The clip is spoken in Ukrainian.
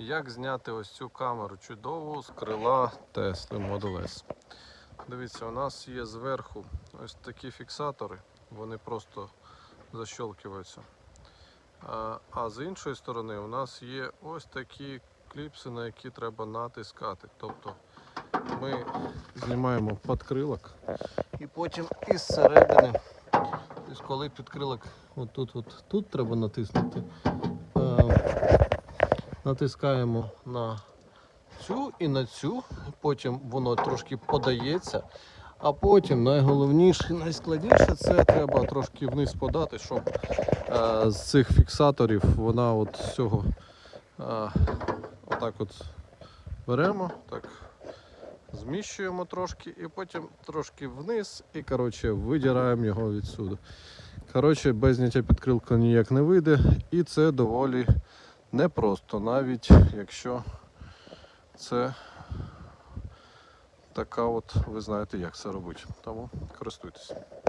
Як зняти ось цю камеру чудову з крила Tesla Model S? Дивіться, у нас є зверху ось такі фіксатори, вони просто защелкиваються. А, а з іншої сторони у нас є ось такі кліпси, на які треба натискати. Тобто ми знімаємо підкрилок і потім із середини, коли підкрилок отут, от, тут треба натиснути. Натискаємо на цю і на цю, потім воно трошки подається, а потім найголовніше, найскладніше це треба трошки вниз подати, щоб е, з цих фіксаторів вона от з цього е, отак от беремо, так зміщуємо трошки і потім трошки вниз і коротше видираємо його відсюди. Коротше, без зняття підкрилка ніяк не вийде, і це доволі непросто, навіть якщо це така от, ви знаєте, як це робити. Тому користуйтесь.